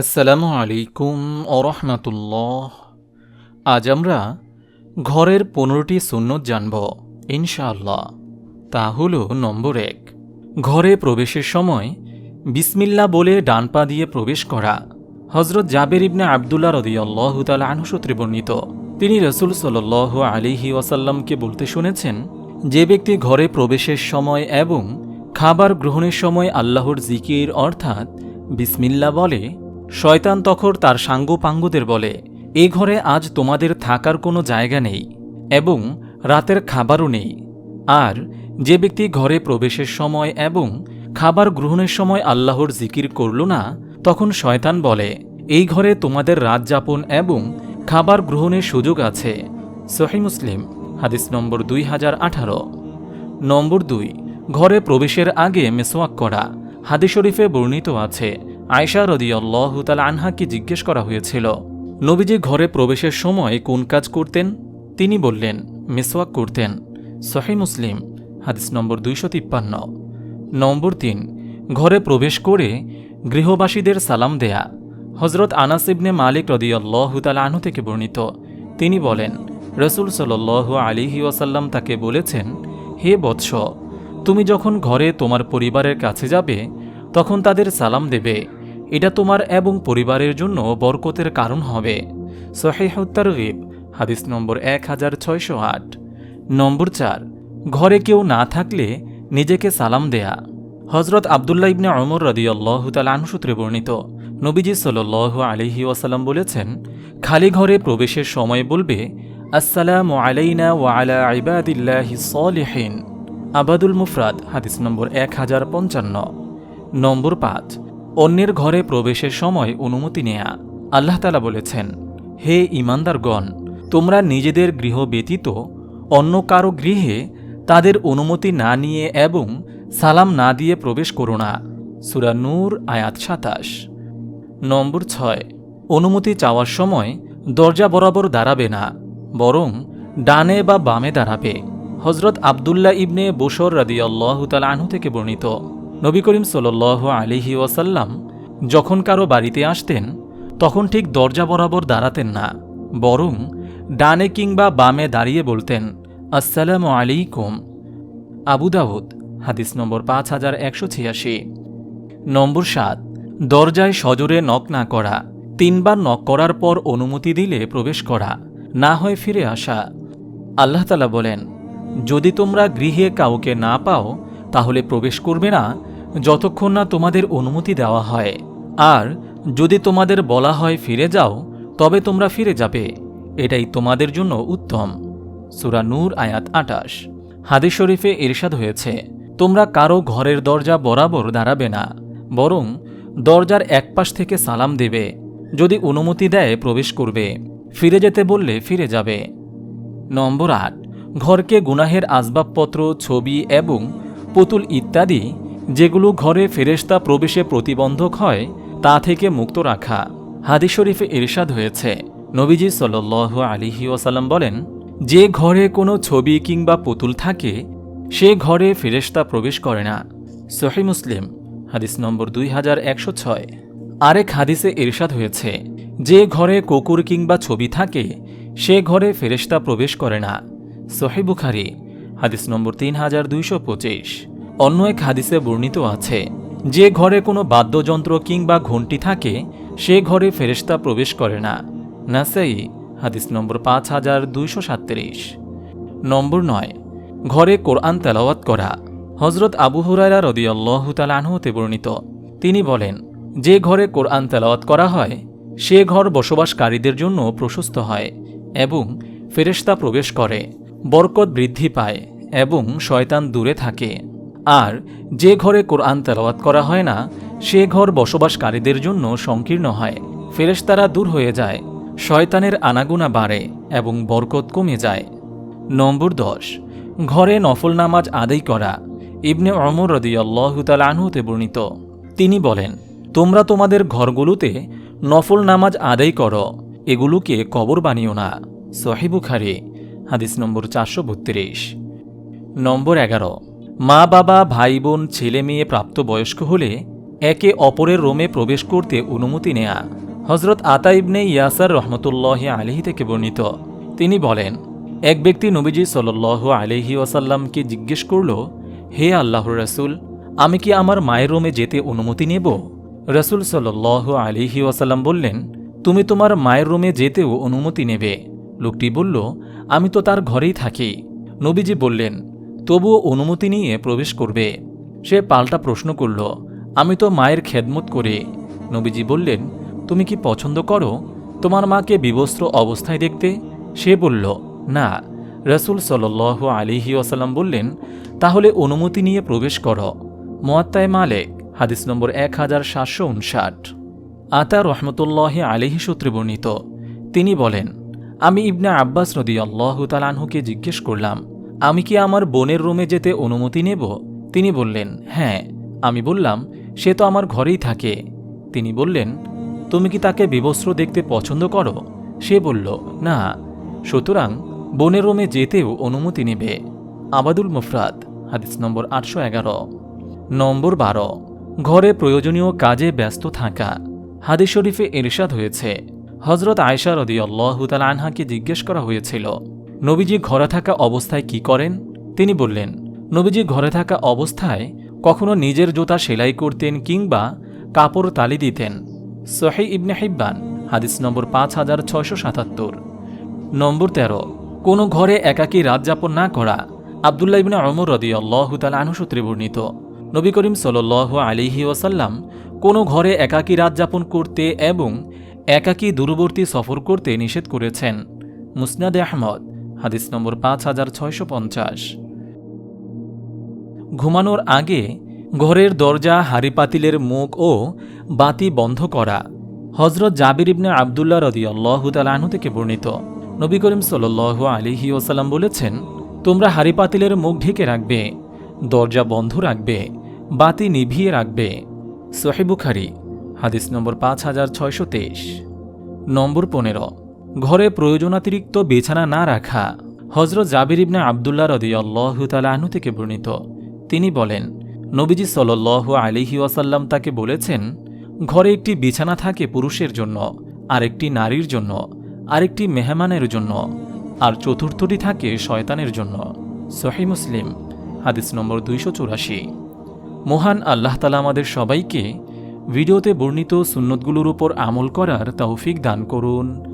আসসালামু আলাইকুম ওরহমতুল্লাহ আজ আমরা ঘরের পনেরোটি সুন্নত জানব, ইনশাআল্লাহ। তা হল নম্বর এক, ঘরে প্রবেশের সময় বিসমিল্লা বলে ডান পা দিয়ে প্রবেশ করা। হজরত জাবের ইবনে আবদুল্লাহ রদিয়াল্লাহ তালা আনুসূত্রে বর্ণিত, তিনি রসুল সাল্লাহ আলিহি ওয়াসাল্লামকে বলতে শুনেছেন, যে ব্যক্তি ঘরে প্রবেশের সময় এবং খাবার গ্রহণের সময় আল্লাহর জিকির অর্থাৎ বিসমিল্লা বলে শয়তান তখন তার সাঙ্গপাঙ্গদের বলে, এ ঘরে আজ তোমাদের থাকার কোনো জায়গা নেই এবং রাতের খাবারও নেই। আর যে ব্যক্তি ঘরে প্রবেশের সময় এবং খাবার গ্রহণের সময় আল্লাহর জিকির করল না, তখন শয়তান বলে, এই ঘরে তোমাদের রাত যাপন এবং খাবার গ্রহণের সুযোগ আছে। সহি মুসলিম, হাদিস নম্বর দুই হাজার আঠারো। নম্বর দুই, ঘরে প্রবেশের আগে মেসোয়াক করা। হাদিস শরীফে বর্ণিত আছে আয়সা রদিয়াল্লাহ তাল আনহাকে জিজ্ঞেস করা হয়েছিল, নবীজি ঘরে প্রবেশের সময় কোন কাজ করতেন? তিনি বললেন মেসোয়াক করতেন। সহি মুসলিম, হাদিস নম্বর দুইশো তিপ্পান্ন। নম্বর তিন, ঘরে প্রবেশ করে গৃহবাসীদের সালাম দেয়া। হজরত আনাস ইবনে মালিক রদিয়াল্লাহ তাল আনহু থেকে বর্ণিত। তিনি বলেন, রসুল সাল আলিহি ওয়াসাল্লাম তাকে বলেছেন, হে বৎস, তুমি যখন ঘরে তোমার পরিবারের কাছে যাবে, তখন তাদের সালাম দেবে। এটা তোমার এবং পরিবারের জন্য বরকতের কারণ হবে। সহেহত্তার গিব হাদিস নম্বর এক হাজার ছয়শো আট। নম্বর চার, ঘরে কেউ না থাকলে নিজেকে সালাম দেয়া। হজরত আবদুল্লাহ ইবনে অমর রদিয়াল্লাহ তালানসূত্রে বর্ণিত, নবীজি সাল আলহি ওয়াসাল্লাম বলেছেন, খালি ঘরে প্রবেশের সময় বলবে, আসসালাম আলাইনা ওয়া আলা ইবাদিল্লাহি সলিহিন। আবাদুল মুফরাদ, হাদিস নম্বর এক হাজার পঞ্চান্ন। নম্বর পাঁচ অন্যের ঘরে প্রবেশের সময় অনুমতি নেয়া। আল্লাহ তালা বলেছেন, হে ইমানদারগণ তোমরা নিজেদের গৃহ ব্যতীত অন্য কারও গৃহে তাদের অনুমতি না নিয়ে এবং সালাম না দিয়ে প্রবেশ করো না। সুরা নূর, আয়াত সাতাশ। নম্বর ছয়, অনুমতি চাওয়ার সময় দরজা বরাবর দাঁড়াবে না, বরং ডানে বা বামে দাঁড়াবে। হজরত আবদুল্লাহ ইবনে বসর রাদিয়াল্লাহ তাল আনহু থেকে বর্ণিত। নবী করিম সাল আলিহি ওয়াসাল্লাম যখন কারও বাড়িতে আসতেন, তখন ঠিক দরজা বরাবর দাঁড়াতেন না, বরং ডানে কিংবা বামে দাঁড়িয়ে বলতেন, আসসালামু আলাইকুম। আবু দাউদ, হাদিস নম্বর পাঁচ হাজার একশো ছিয়াশি। নম্বর সাত, দরজায় সজোরে নক না করা, তিনবার নক করার পর অনুমতি দিলে প্রবেশ করা, না হয় ফিরে আসা। আল্লাহ তালা বলেন, যদি তোমরা গৃহে কাউকে না পাও, তাহলে প্রবেশ করবে না যতক্ষণ না তোমাদের অনুমতি দেওয়া হয়। আর যদি তোমাদের বলা হয় ফিরে যাও, তবে তোমরা ফিরে যাবে। এটাই তোমাদের জন্য উত্তম। সুরা নূর, আয়াত আটাশ। হাদিস শরীফে ইরশাদ হয়েছে, তোমরা কারও ঘরের দরজা বরাবর দাঁড়াবে না, বরং দরজার এক পাশ থেকে সালাম দেবে। যদি অনুমতি দেয়, প্রবেশ করবে। ফিরে যেতে বললে ফিরে যাবে। নম্বর আট, ঘরকে গুনাহের আসবাবপত্র, ছবি এবং পুতুল ইত্যাদি যেগুলো ঘরে ফেরেস্তা প্রবেশে প্রতিবন্ধক হয়, তা থেকে মুক্ত রাখা। হাদিস শরীফে ইরশাদ হয়েছে। নবীজি সাল আলিহি ওয়াসাল্লাম বলেন, যে ঘরে কোনো ছবি কিংবা পুতুল থাকে, সে ঘরে ফেরেস্তা প্রবেশ করে না। সহি মুসলিম, হাদিস নম্বর দুই হাজার একশো ছয়। আরেক হাদিসে ইরশাদ হয়েছে, যে ঘরে কুকুর কিংবা ছবি থাকে, সে ঘরে ফেরেস্তা প্রবেশ করে না। সহি বুখারি, হাদিস নম্বর তিন হাজার দুইশো পঁচিশ। অন্য এক হাদিসে বর্ণিত আছে, যে ঘরে কোনো বাদ্যযন্ত্র কিংবা ঘণ্টি থাকে, সে ঘরে ফেরেস্তা প্রবেশ করে না। নাসাই, হাদিস নম্বর পাঁচ হাজার দুইশো সাতত্রিশ। নম্বর নয়, ঘরে কোরআন তেলাওয়াত করা। হজরত আবু হুরায়রা রদিয়াল্লাহ তালানহতে বর্ণিত। তিনি বলেন, যে ঘরে কোরআন তেলাওয়াত করা হয়, সে ঘর বসবাসকারীদের জন্য প্রশস্ত হয় এবং ফেরেস্তা প্রবেশ করে, বরকত বৃদ্ধি পায় এবং শয়তান দূরে থাকে। আর যে ঘরে কোরআন তেলাওয়াত করা হয় না, সে ঘর বসবাসকারীদের জন্য সংকীর্ণ হয়। ফেরেশতারা দূর হয়ে যায়, শয়তানের আনাগুনা বাড়ে এবং বরকত কমে যায়। নম্বর দশ, ঘরে নফল নামাজ আদায় করা। ইবনে অমর রদিয়াল্লাহ আনহুতে বর্ণিত। তিনি বলেন, তোমরা তোমাদের ঘরগুলোতে নফল নামাজ আদায় করো, এগুলোকে কবর বানিও না। সহিবুখারি হাদিস নম্বর চারশো বত্রিশ। নম্বর এগারো মা বাবা, ভাই বোন, ছেলে মেয়ে প্রাপ্তবয়স্ক হলে একে অপরের রোমে প্রবেশ করতে অনুমতি নেয়া। হজরত আতা ইবনে ইয়াসার রহমতুল্লাহ আলহি থেকে বর্ণিত। তিনি বলেন, এক ব্যক্তি নবীজি সাল্লাহ আলহি ওয়াসাল্লামকে জিজ্ঞেস করল, হে আল্লাহর রসুল, আমি কি আমার মায়ের রোমে যেতে অনুমতি নেব? রসুল সাল্লাহ আলিহি ওয়াসাল্লাম বললেন, তুমি তোমার মায়ের রোমে যেতেও অনুমতি নেবে। লোকটি বলল, আমি তো তার ঘরেই থাকি। নবীজি বললেন তবুও অনুমতি নিয়ে প্রবেশ করবে। সে পাল্টা প্রশ্ন করল, আমি তো মায়ের খেদমত করে। নবীজি বললেন, তুমি কি পছন্দ করো? তোমার মাকে বিবস্ত্র অবস্থায় দেখতে? সে বলল, না। রসুল সাল আলিহি ওয়াসাল্লাম বললেন, তাহলে অনুমতি নিয়ে প্রবেশ করো। মোয়াত্তায় মালেক, হাদিস নম্বর এক হাজার সাতশো উনষাট। আতা রহমতুল্লাহ আলিহি সূত্রে বর্ণিত। তিনি বলেন, আমি ইবনে আব্বাস রদি আল্লাহ তালানহুকে জিজ্ঞেস করলাম আমি কি আমার বোনের রুমে যেতে অনুমতি নেব? তিনি বললেন হ্যাঁ। আমি বললাম, সে তো আমার ঘরেই থাকে। তিনি বললেন, তুমি কি তাকে বিবস্ত্র দেখতে পছন্দ করো? সে বলল, না। সুতরাং বোনের রুমে যেতেও অনুমতি নেবে। আবাদুল মুফরাদ, হাদিস নম্বর আটশো এগারো। নম্বর বারো। ঘরে প্রয়োজনীয় কাজে ব্যস্ত থাকা। হাদিস শরীফে ইরশাদ হয়েছে। হজরত আয়সা রদি আল্লাহতাল আনহাকে জিজ্ঞেস করা হয়েছিল নবীজি ঘরে থাকা অবস্থায় কি করেন? তিনি বললেন, নবীজি ঘরে থাকা অবস্থায় কখনো নিজের জোতা সেলাই করতেন কিংবা কাপড় তালি দিতেন। সহি ইবনে হিব্বান, হাদিস নম্বর পাঁচ হাজার ছয়শো সাতাত্তর। নম্বর তেরো, কোনো ঘরে একাকী রাত যাপন না করা আবদুল্লাহ ইবনে অমর রদি আল্লাহতাল আনহু সূত্রে বর্ণিত। নবী করিম সাল আলিহি ওয়াসাল্লাম কোনো ঘরে একাকী রাত যাপন করতে এবং একাকী দূরবর্তী সফর করতে নিষেধ করেছেন। মুসনাদে আহমদ হাদিস নম্বর পাঁচ হাজার ছয়শো পঞ্চাশ। ঘুমানোর আগে ঘরের দরজা, হাড়ি পাতিলের মুখ ও বাতি বন্ধ করা। হজরত জাবির ইবনে আবদুল্লাহ রদি আল্লাহতালাহু থেকে বর্ণিত। নবী করিম সাল আলিহি ওসাল্লাম বলেছেন, তোমরা হাড়ি পাতিলের মুখ ঢেকে রাখবে, দরজা বন্ধ রাখবে, বাতি নিভিয়ে রাখবে। সোহেবুখারি হাদিস নম্বর পাঁচ হাজার ছয়শো তেইশ। নম্বর পনেরো ঘরে প্রয়োজনাতিরিক্ত বিছানা না রাখা হজরত জাবির ইবনে আবদুল্লাহ রদি আল্লাহ তালাহনু থেকে বর্ণিত। তিনি বলেন, নবীজি সাল আলিহি ওয়াসাল্লাম তাকে বলেছেন, ঘরে একটি বিছানা থাকে পুরুষের জন্য, আরেকটি নারীর জন্য, আরেকটি মেহমানের জন্য, আর চতুর্থটি থাকে শয়তানের জন্য। সহি মুসলিম, হাদিস নম্বর দুইশো চুরাশি। মহান আল্লাহ তালা আমাদের সবাইকে ভিডিওতে বর্ণিত সুন্নতগুলোর উপর আমল করার তৌফিক দান করুন।